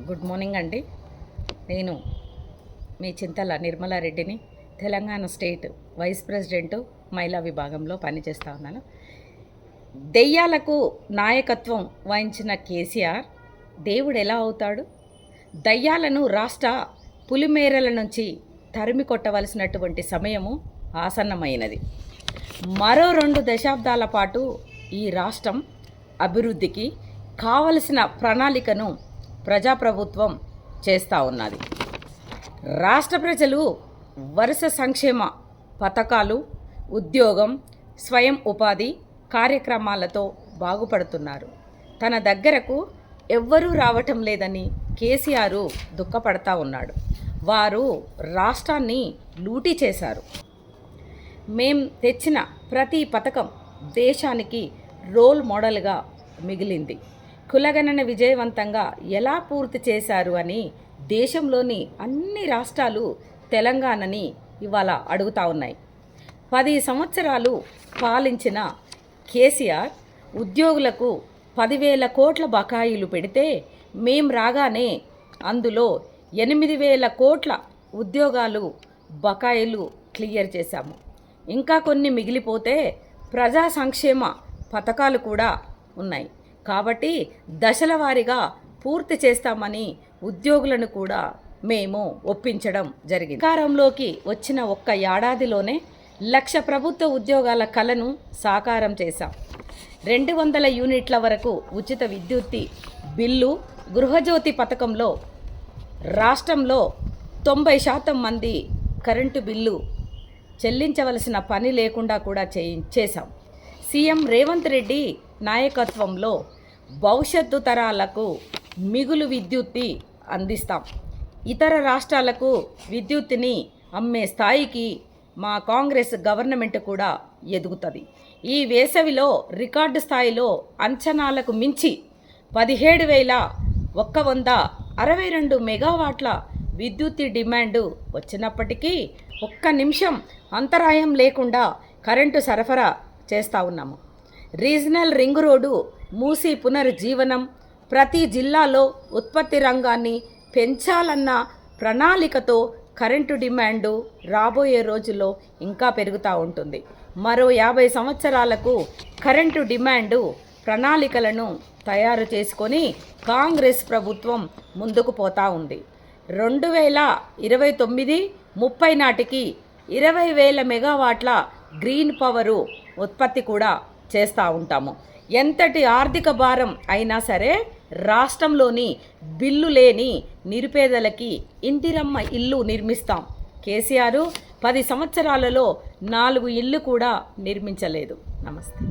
Good morning అండి. నేను మీ చింతల నిర్మలారెడ్డిని తెలంగాణ స్టేట్ వైస్ ప్రెసిడెంట్ మహిళా విభాగంలో పనిచేస్తూ ఉన్నాను. దెయ్యాలకు నాయకత్వం వహించిన కేసీఆర్ దేవుడు ఎలా అవుతాడు? దయ్యాలను రాష్ట్ర పులిమేరల నుంచి తరిమి కొట్టవలసినటువంటి సమయము ఆసన్నమైనది. మరో రెండు దశాబ్దాల పాటు ఈ రాష్ట్రం అభివృద్ధికి కావలసిన ప్రణాళికను ప్రజాప్రభుత్వం చేస్తూ ఉన్నది. రాష్ట్ర ప్రజలు వరుస సంక్షేమ పథకాలు ఉద్యోగం స్వయం ఉపాధి కార్యక్రమాలతో బాగుపడుతున్నారు. తన దగ్గరకు ఎవ్వరూ రావటం లేదని కేసీఆర్ దుఃఖపడతా ఉన్నాడు. వారు రాష్ట్రాన్ని లూటీ చేశారు. మేం తెచ్చిన ప్రతి పథకం దేశానికి రోల్ మోడల్గా మిగిలింది. కులగణన విజయవంతంగా ఎలా పూర్తి చేశారు అని దేశంలోని అన్ని రాష్ట్రాలు తెలంగాణని ఇవాళ అడుగుతా ఉన్నాయి. పది సంవత్సరాలు పాలించిన కేసీఆర్ ఉద్యోగులకు పదివేల కోట్ల బకాయిలు పెడితే మేం రాగానే అందులో ఎనిమిది వేల కోట్ల ఉద్యోగాలు బకాయిలు క్లియర్ చేశాము. ఇంకా కొన్ని మిగిలిపోతే ప్రజా సంక్షేమ పథకాలు కూడా ఉన్నాయి. కాబట్టి దశల వారీగా పూర్తి చేస్తామని ఉద్యోగులను కూడా మేము ఒప్పించడం జరిగింది. అధికారంలోకి వచ్చిన ఒక్క ఏడాదిలోనే లక్ష ప్రభుత్వ ఉద్యోగాల కలను సాకారం చేశాం. రెండు వందల యూనిట్ల వరకు ఉచిత విద్యుత్తి బిల్లు గృహజ్యోతి పథకంలో రాష్ట్రంలో తొంభై శాతం మంది కరెంటు బిల్లు చెల్లించవలసిన పని లేకుండా కూడా చే చేశాం. సీఎం రేవంత్ రెడ్డి నాయకత్వంలో భవిష్యత్తు తరాలకు మిగులు విద్యుత్తి అందిస్తాం. ఇతర రాష్ట్రాలకు విద్యుత్తుని అమ్మే స్థాయికి మా కాంగ్రెస్ గవర్నమెంట్ కూడా ఎదుగుతుంది. ఈ వేసవిలో రికార్డు స్థాయిలో అంచనాలకు మించి పదిహేడు వేల ఒక్క వంద అరవై రెండు మెగావాట్ల విద్యుత్ డిమాండ్ వచ్చినప్పటికీ ఒక్క నిమిషం అంతరాయం లేకుండా కరెంటు సరఫరా చేస్తూ ఉన్నాము. రీజనల్ రింగ్ రోడ్డు మూసి పునరుజ్జీవనం ప్రతి జిల్లాలో ఉత్పత్తి రంగాన్ని పెంచాలన్న ప్రణాళికతో కరెంటు డిమాండు రాబోయే రోజుల్లో ఇంకా పెరుగుతూ ఉంటుంది. మరో యాభై సంవత్సరాలకు కరెంటు డిమాండు ప్రణాళికలను తయారు చేసుకొని కాంగ్రెస్ ప్రభుత్వం ముందుకు పోతా ఉంది. రెండు వేల ఇరవై తొమ్మిది ముప్పై నాటికి ఇరవై వేల మెగావాట్ల గ్రీన్ పవరు ఉత్పత్తి కూడా చేస్తూ ఉంటాము. ఎంతటి ఆర్థిక భారం అయినా సరే రాష్ట్రంలోని బిల్లు లేని నిరుపేదలకి ఇందిరమ్మ ఇల్లు నిర్మిస్తాం. కేసీఆర్ పది సంవత్సరాలలో నాలుగు ఇల్లు కూడా నిర్మించలేదు. నమస్తే.